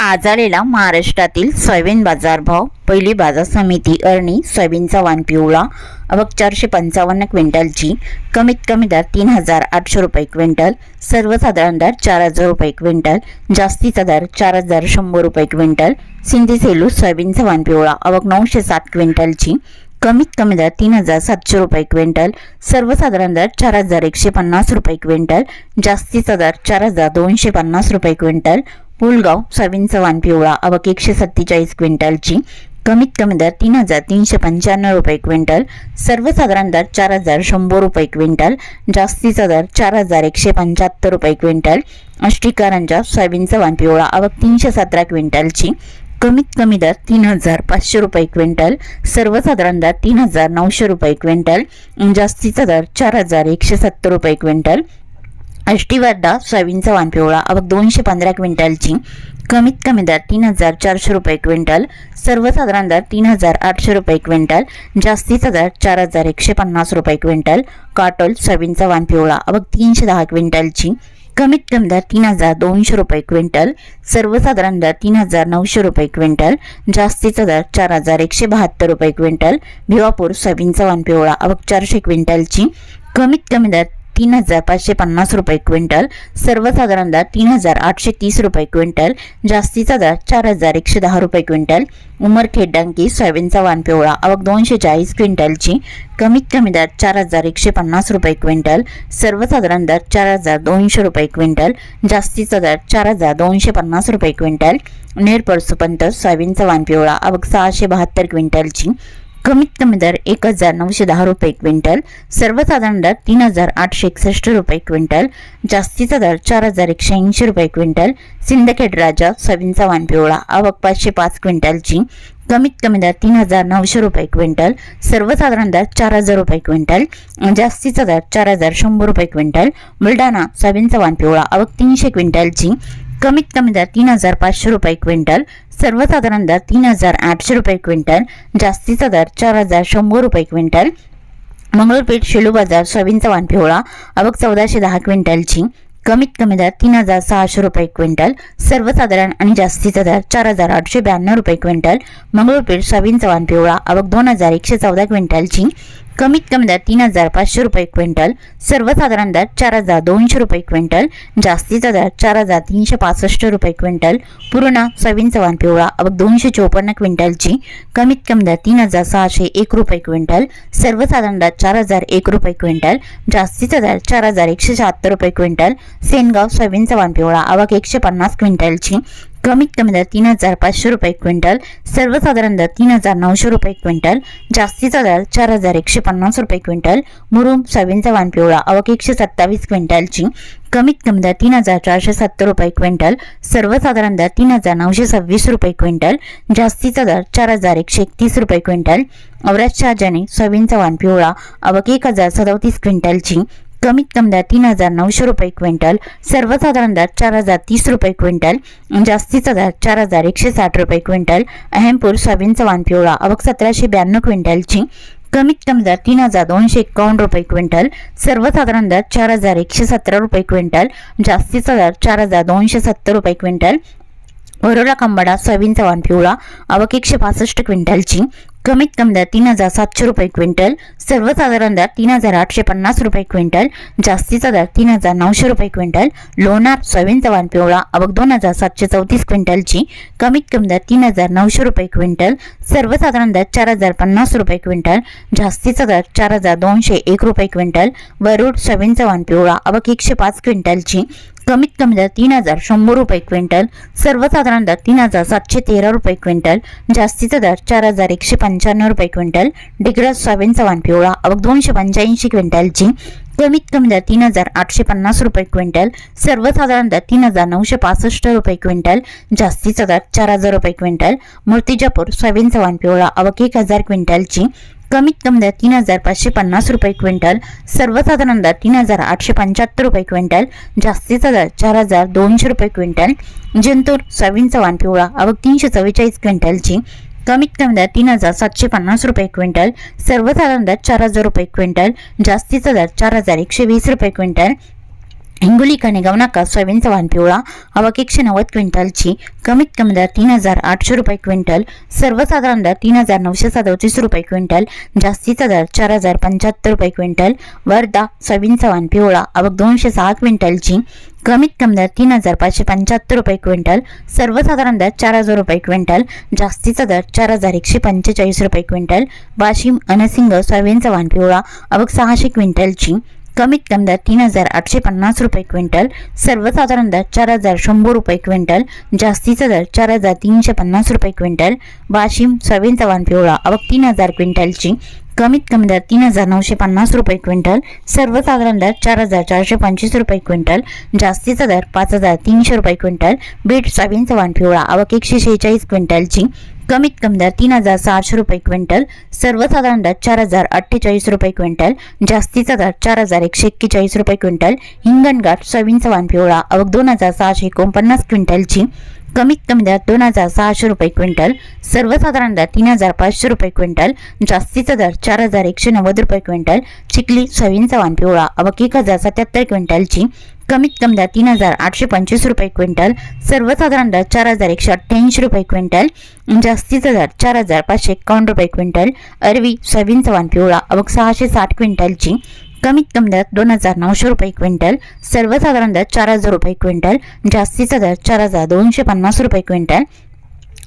आज आलेला महाराष्ट्रातील सोयाबीन बाजारभाव पहिली बाजार समिती अरणी सोयाबीनचा वाण पिवळा अवक चारशे पंचावन्न क्विंटलची कमीत कमी दर तीन हजार आठशे रुपये क्विंटल सर्वसाधारण दर चार हजार रुपये क्विंटल जास्तीचा दर चार हजार शंभर रुपये क्विंटल सिंधी सेलू सोयाबीनचा वाण पिवळा अवक नऊशे सात क्विंटलची कमीत कमी दर तीन हजार सातशे रुपये क्विंटल सर्वसाधारण दर चार हजार एकशे पन्नास रुपये क्विंटल जास्तीचा दर चार हजार दोनशे पन्नास रुपये क्विंटल पुलगाव सोयाबीनचा वाण पिवळा अवक एकशे सत्तेचाळीस क्विंटलची कमीत कमी दर तीन हजार तीनशे पंच्याण्णव रुपये क्विंटल सर्वसाधारण दर चार हजार शंभर रुपये क्विंटल जास्तीचा दर चार हजार एकशे पंच्याहत्तर रुपये क्विंटल अष्टीकारांच्या सोयाबीनचा वाण पिवळा अवक तीनशे सतरा क्विंटलची कमीत कमी दर तीन हजार पाचशे रुपये क्विंटल सर्वसाधारण दर तीन हजार नऊशे रुपये क्विंटल जास्तीचा दर चार हजार एकशे सत्तर रुपये क्विंटल अष्टीवर्धा सोयाबीनचा वानपिवळा अवघ दोनशे पंधरा क्विंटलची. कमीत कमी दर तीन हजार चारशे रुपये क्विंटल. सर्वसाधारण दर तीन हजार आठशे रुपये क्विंटल. जास्तीचा दर चार हजार एकशे पन्नास रुपये क्विंटल. काटोल सोयाबीनचा वानपिवळा अवघ तीनशे दहा क्विंटलची. कमीत कमी दर तीन हजार दोनशे रुपये क्विंटल. सर्वसाधारण दर तीन हजार नऊशे रुपये क्विंटल. जास्तीचा दर चार हजार एकशे बहात्तर रुपये क्विंटल. भिवापूर सोयाबीनचा वानपिवळा अवघ चारशे क्विंटलची. कमीत कमी दर तीन हजार पाचशे पन्नास रुपये क्विंटल सर्वसाधारण दर तीन हजार आठशे तीस रुपये क्विंटल जास्तीचा दर चार हजार एकशे दहा रुपये क्विंटल उमरखेड डांकी सोयाबीनचा वाण पिवळा आवक दोनशे चाळीस क्विंटलची कमीत कमी दर चार हजार एकशे पन्नास रुपये क्विंटल सर्वसाधारण दर चार हजार दोनशे रुपये क्विंटल जास्तीचा दर चार हजार दोनशे पन्नास रुपये क्विंटल नेरपरसुपंत सोयाबीनचा वाण पिवळा आवक सहाशे बहात्तर क्विंटलची कमीत कमी दर एक हजार नऊशे दहा रुपये क्विंटल सर्वसाधारण दर तीन हजार आठशे एकसष्ट रुपये क्विंटल जास्तीचा दर चार हजार एकशे ऐंशी रुपये क्विंटल सिंदखेड राजा सोयाबीनचा वाण पिवळा आवक पाचशे पाच क्विंटलची कमीत कमी दर तीन हजार नऊशे रुपये क्विंटल सर्वसाधारण दर चार हजार रुपये क्विंटल जास्तीचा दर चार हजार शंभर रुपये क्विंटल बुलढाणा सोयाबीनचा वाण पिवळा आवक तीनशे क्विंटलची कमीत कमी दर म्हणजे तीन हजार पाचशे रुपये क्विंटल सर्वसाधारण दर तीन हजार आठशे रुपये क्विंटल जास्तीचा दर चार हजार शंभर रुपये क्विंटल मंगळपेठ शेलू बाजार सोयाबीनचा वाण पिवळा अवक चौदाशे दहा क्विंटलची कमीत कमी दर तीन हजार सहाशे रुपये क्विंटल सर्वसाधारण आणि जास्तीचा दर चार हजार आठशे ब्याण्णव रुपये क्विंटल मंगळपेठ सोयाबीन चव्हाण पिवळा अवक दोन हजार एकशे चौदा क्विंटलची कमीत कमी दर तीन हजार पाचशे रुपये क्विंटल सर्वसाधारण दर चार हजार दोनशे रुपये क्विंटल जास्तीचा दर चार हजार तीनशे पासष्ट रुपये क्विंटल पूर्ण सोयाबीनचा चव्हाण पिवळा अब दोनशे चोपन्न क्विंटलची कमीत कमी दर तीन हजार सहाशे एक रुपये क्विंटल सर्वसाधारण दर चार हजार एक रुपये क्विंटल जास्तीचा दर चार हजार एकशे शहात्तर रुपये क्विंटल सेनगाव सोयाबीनचा चव्हाण पिवळा अवक एकशे पन्नास क्विंटलची कमीत कमी दर तीन हजार पाचशे रुपये क्विंटल सर्वसाधारण दर तीन हजार नऊशे रुपये क्विंटल जास्तीचा दर चार हजार एकशे पन्नास रुपये क्विंटल मुरुम सोयाबीनचा वाण पिवळा अवक एकशे सत्तावीस क्विंटलची. कमीत कमी दर तीन हजार चारशे सत्तर रुपये क्विंटल सर्वसाधारण दर तीन हजार नऊशे सव्वीस रुपये क्विंटल जास्तीचा दर चार हजार एकशे एकतीस रुपये क्विंटल अवराज शहाजाने सोयाबीनचा वाण पिवळा अवक एक हजार सदोतीस क्विंटलची. कमीत कमी दर तीन हजार नऊशे रुपये क्विंटल सर्वसाधारण दर चार हजार तीस रुपये क्विंटल जास्तीचा दर चार हजार एकशे साठ रुपये क्विंटल अहमपूर सोयाबीनचा वाण पिवळा अवक सतराशे ब्याण्णव क्विंटलची कमीत कमी दर तीन हजार दोनशे एकावन्न रुपये क्विंटल सर्वसाधारण दर चार हजार एकशे सतरा रुपये क्विंटल जास्तीचा दर चार हजार दोनशे सत्तर रुपये क्विंटल वरोला कंबाडा सोयाबीनचा वान पिवळा अवक एकशे पासष्ट क्विंटलची कमीत कमी दर तीन हजार सातशे रुपये क्विंटल सर्वसाधारण दर तीन हजार आठशे पन्नास रुपये क्विंटल जास्तीचा दर तीन हजार नऊशे रुपये क्विंटल लोणार सोयाबीनचा वाण पिवळा अवघ दोन हजार सातशे चौतीस क्विंटलची कमीत कमी दर तीन हजार नऊशे रुपये क्विंटल सर्वसाधारण दर चार हजार पन्नास रुपये क्विंटल जास्तीचा दर चार हजार दोनशे एक रुपये क्विंटल वरुड सोयाबीनचा वाण पिवळा अवघ एकशे पाच क्विंटलची कमीत कमी दर तीन हजार शंभर रुपये क्विंटल सर्वसाधारण दर तीन हजार सातशे तेरा रुपये क्विंटल जास्तीचा दर चार हजार एकशे पंच्याण्णव रुपये क्विंटल डिग्रज सोयाबीनचा वाण पिवळा अवघ दोनशे पंच्याऐंशी क्विंटलची कमीत कमी दर तीन हजार आठशे पन्नास रुपये क्विंटल सर्वसाधारण दर तीन हजार नऊशे पासष्ट रुपये क्विंटल जास्तीचा दर चार हजार रुपये क्विंटल मूर्तिजापूर सोयाबीनचा वाण पिवळा अवघ एक हजार क्विंटलची कमीत कमी दर तीन हजार पाचशे पन्नास रुपये क्विंटल सर्वसाधारण दर तीन हजार आठशे पंच्याहत्तर रुपये क्विंटल जास्तीचा दर चार हजार दोनशे रुपये क्विंटल जिंतूर सोयाबीनचा वाण पिवळा अवघ तीनशे चव्वेचाळीस क्विंटलची कमीत कमी दर तीन हजार सातशे पन्नास रुपये क्विंटल सर्वसाधारण दर चार हजार रुपये क्विंटल जास्तीचा दर चार हजार एकशे वीस रुपये क्विंटल हिंगोली कणेगाव नाका सोयाबीनचा वाण पिवळा आवक एकशे नव्वद क्विंटलची कमीत कमी दर तीन हजार आठशे रुपये क्विंटल सर्वसाधारण दर तीन हजार नऊशे सदतीस रुपये क्विंटल जास्तीचा दर चार हजार पंच्याहत्तर रुपये क्विंटल वर्धा सोयाबीनचा वाण पिवळा आवक दोनशे सहा क्विंटलची कमीत कमी दर तीन हजार पाचशे पंच्याहत्तर रुपये क्विंटल सर्वसाधारण दर चार हजार रुपये क्विंटल जास्तीचा दर चार हजार एकशे पंचेचाळीस रुपये क्विंटल वाशिम अनसिंग सोयाबीनचा वाण पिवळा आवक सहाशे क्विंटलची कमीत कमी दर तीन हजार आठशे पन्नास रुपये क्विंटल सर्वसाधारण दर चार हजार शंभर रुपये क्विंटल जास्तीचा दर चार हजार तीनशे पन्नास रुपये क्विंटल वाशिम सोयाबीनचा चव्हाण पिवळा अवक तीन हजार क्विंटलची कमीत कमी दर तीन हजार नऊशे पन्नास रुपये क्विंटल सर्वसाधारण दर चार हजार चारशे पंचवीस रुपये क्विंटल जास्तीचा दर पाच हजार तीनशे रुपये क्विंटल बीट सोयाबीनचा चव्हाण पिवळा आवक एकशे शेहेचाळीस क्विंटलची कमीत कमी दर तीन हजार सहाशे रुपये क्विंटल सर्वसाधारण दर चार हजार अठ्ठेचाळीस रुपये क्विंटल जास्तीचा दर चार हजार एकशे एक्केचाळीस रुपये क्विंटल हिंगणघाट सोयाबीन वाण पिवळा अवघ दोन हजार सहाशे एकोणपन्नास क्विंटलची कमीत कमी दर दोन हजार सहाशे रुपये क्विंटल सर्वसाधारण दर तीन हजार पाचशे रुपये क्विंटल जास्तीचा दर चार हजार एकशे नव्वद रुपये क्विंटल चिखली सोयाबीनचा वाण पिवळा अवक एक हजार सत्याहत्तर क्विंटलची कमीत कमी दर तीन हजार आठशे पंचवीस रुपये क्विंटल सर्वसाधारण दर चार हजार एकशे अठ्ठ्याऐंशी रुपये क्विंटल जास्तीचा दर चार हजार पाचशे एकावन्न रुपये क्विंटल अरवी सोयाबीनचा वाण पिवळा अवक सहाशे साठ क्विंटलची कमीत कमी दर दोन हजार नऊशे रुपये क्विंटल सर्वसाधारण दर चार हजार रुपये क्विंटल जास्तीचा दर चार हजार दोनशे पन्नास रुपये क्विंटल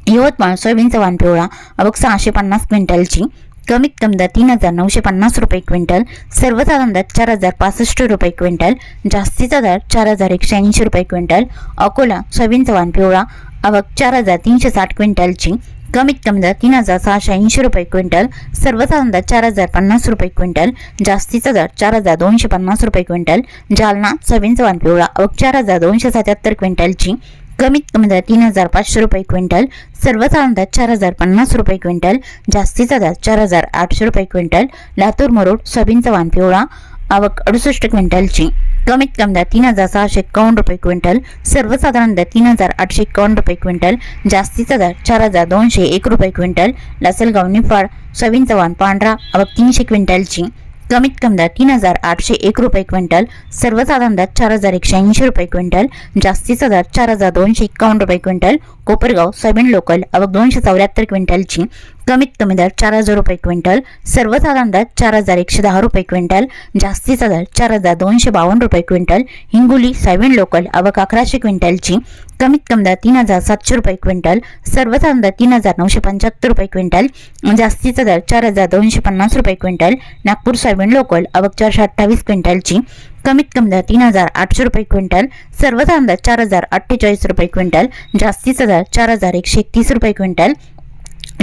यवतमाळ सोयाबीनचा वाण पिवळा अबक सहाशे पन्नास क्विंटलची कमीत कमी दर तीन हजार नऊशे पन्नास रुपये क्विंटल सर्वसाधारण दर चार हजार पासष्ट रुपये क्विंटल जास्तीचा दर चार हजार एकशे ऐंशी रुपये क्विंटल अकोला सोयाबीनचा वाण पिवळा अबक चार हजार तीनशे साठ क्विंटलची कमीत कमी दर तीन हजार सहाशे ऐंशी रुपये क्विंटल सर्वसाधारण दर चार हजार पन्नास रुपये क्विंटल जास्तीचा दर चार हजार दोनशे पन्नास रुपये क्विंटल जालना सोयाबीनचा वाण पिवळा आवक चार हजार दोनशे सत्याहत्तर क्विंटलची कमीत कमी दर तीन हजार पाचशे रुपये क्विंटल सर्वसाधारण दर चार हजार पन्नास रुपये क्विंटल जास्तीचा दर चार हजार आठशे रुपये क्विंटल लातूर मरोड सोयाबीनचा वाण पिवळा आवक अडुसष्ट क्विंटलची. कमीत कमी दर तीन हजार सहाशे एकावन्न रुपये क्विंटल. सर्वसाधारण दर तीन हजार आठशे एकावन्न रुपये क्विंटल. जास्तीचा दर चार हजार दोनशे एक रुपये क्विंटल. लासलगाव निफाड सवीन चव्हाण पांढरा आवक तीनशे क्विंटलची. कमीत कमी दर तीन हजार आठशे एक रुपये क्विंटल. सर्वसाधारण दर चार हजार एकशे ऐंशी रुपये क्विंटल. जास्तीचा दर चार हजार दोनशे एकावन्न रुपये क्विंटल. कोपरगाव सोयाबीन लोकल अवघ दोनशे चौऱ्याहत्तर क्विंटलची. कमीत कमी दर चार हजार रुपये क्विंटल सर्वसाधारण दर चार हजार एकशे दहा रुपये क्विंटल जास्तीचा दर चार हजार दोनशे बावन्न रुपये क्विंटल हिंगोली सोयाबीन लोकल आवक अकराशे क्विंटलची कमीत कमी दर तीन हजार सातशे रुपये क्विंटल सर्वसाधारण दर तीन हजार नऊशे पंच्याहत्तर रुपये क्विंटल जास्तीचा दर चार हजार दोनशे पन्नास रुपये क्विंटल नागपूर सोयाबीन लोकल अवघ चारशे अठ्ठावीस क्विंटलची कमीत कमी दर तीन हजार आठशे रुपये क्विंटल सर्वसाधारण दर चार हजार अठ्ठेचाळीस रुपये क्विंटल जास्तीचा दर चार हजार एकशे एकतीस रुपये क्विंटल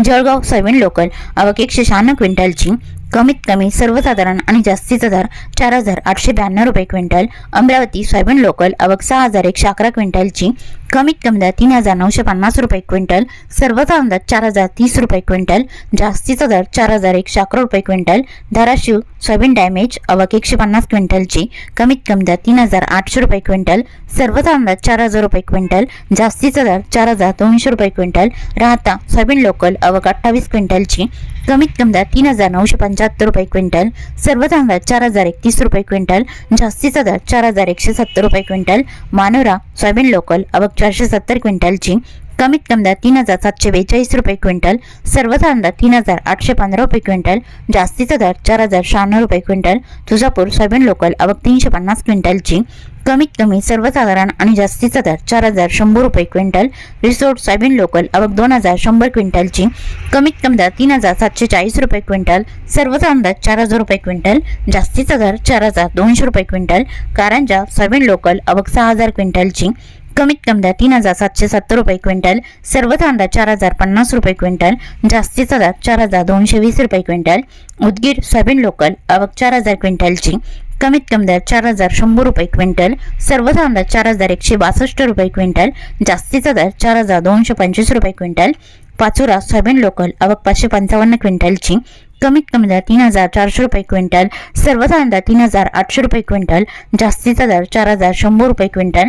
जळगाव सेव्हन लोकल आवक शहाण्णव क्विंटलची कमीत कमी सर्वसाधारण आणि जास्तीचा दर चार हजार आठशे ब्याण्णव रुपये क्विंटल अमरावती सोयाबीन लोकल आवक सहा हजार एकशे अकरा क्विंटलची कमीत कमी दर तीन हजार नऊशे पन्नास रुपये क्विंटल सर्वसाधारण दर चार हजार तीस रुपये क्विंटल जास्तीचा दर चार हजार एकशे अकरा रुपये क्विंटल धाराशिव सोयाबीन डॅमेज आवक एकशे पन्नास क्विंटलची कमीत कमी दर तीन हजार आठशे रुपये क्विंटल सर्वसाधारण दर चार हजार रुपये क्विंटल जास्तीचा दर चार हजार दोनशे रुपये क्विंटल राहता सोयाबीन लोकल आवक अठ्ठावीस क्विंटलची कमीत कमी दर तीन हजार नऊशे पंच्याहत्तर रुपये क्विंटल सर्व तांदळात चार हजार एकतीस रुपये क्विंटल जास्तीचा दर चार हजार एकशे सत्तर रुपये क्विंटल मानोरा सोयाबीन लोकल आवक चारशे सत्तर क्विंटलची कमीत कमी दर तीन हजार सातशे बेचाळीस रुपये क्विंटल सर्वसाधारण दर तीन हजार आठशे पंधरा रुपये क्विंटल जास्तीचा दर चार हजार शहाण्णव रुपये क्विंटल तुळजापूर सोयाबीन लोकल आवक तीनशे पन्नास क्विंटलची कमीत कमी सर्वसाधारण आणि जास्तीचा दर चार हजार शंभर रुपये क्विंटल रिसोर्ट सोयाबीन लोकल आवक दोन हजार शंभर क्विंटलची कमीत कमी दर तीन हजार सातशे चाळीस रुपये क्विंटल सर्वसाधारण दर चार हजार रुपये क्विंटल जास्तीचा दर चार हजार दोनशे रुपये क्विंटल कारंजा सोयाबीन लोकल आवक सहा हजार क्विंटलची कमीत कमी दर तीन हजार सातशे सत्तर रुपये क्विंटल सर्व कांदा चार हजार पन्नास रुपये क्विंटल जास्तीचा दर चार हजार दोनशे वीस रुपये क्विंटल उदगीर सोयाबीन लोकल आवक चार हजार क्विंटलची कमीत कमी दर चार हजार शंभर रुपये क्विंटल सर्व कांदा चार हजार एकशे बासष्ट रुपये क्विंटल जास्तीचा दर चार हजार दोनशे पंचवीस रुपये क्विंटल पाचोरा सोयाबीन लोकल आवक पाचशे पंचावन्न क्विंटलची कमीत कमी दर तीन हजार चारशे रुपये क्विंटल सर्व कांदा तीन हजार आठशे रुपये क्विंटल जास्तीचा दर चार हजार शंभर रुपये क्विंटल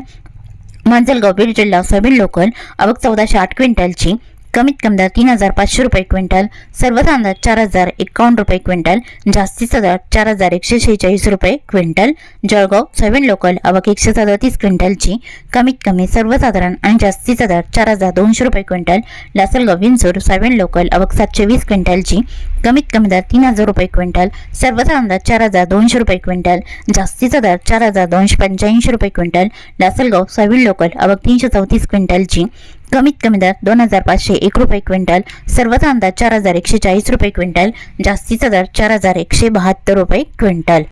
मांजलगाव बीड जिल्हा सोयाबीन लोकल आवक चौदाशे आठ क्विंटलची कमीत कमी दर तीन हजार पाचशे रुपये क्विंटल सर्व दर चार हजार एकावन्न रुपये क्विंटल जास्तीचा दर चार हजार एकशे शेहेचाळीस रुपये क्विंटल जळगाव सोयाबीन लोकल आवक एकशे सदतीस क्विंटलची कमीत कमी सर्वसाधारण आणि जास्तीचा दर चार हजार दोनशे रुपये quintal Lasalgaon Vinchur soybean local आवक सातशे वीस क्विंटलची कमीत कमी दर तीन हजार रुपये क्विंटल सर्वसाधारण दर चार हजार दोनशे रुपये क्विंटल जास्तीचा दर चार हजार दोनशे पंच्याऐंशी रुपये क्विंटल लासलगाव सोयाबीन लोकल आवक तीनशे चौतीस क्विंटलची कमीत कमी दर दोन हजार पाचशे एक रुपये क्विंटल सर्वसाधारण अंदाज चार हजार एकशे चाळीस रुपये क्विंटल जास्तीचा दर चार हजार एकशे बहात्तर रुपये क्विंटल.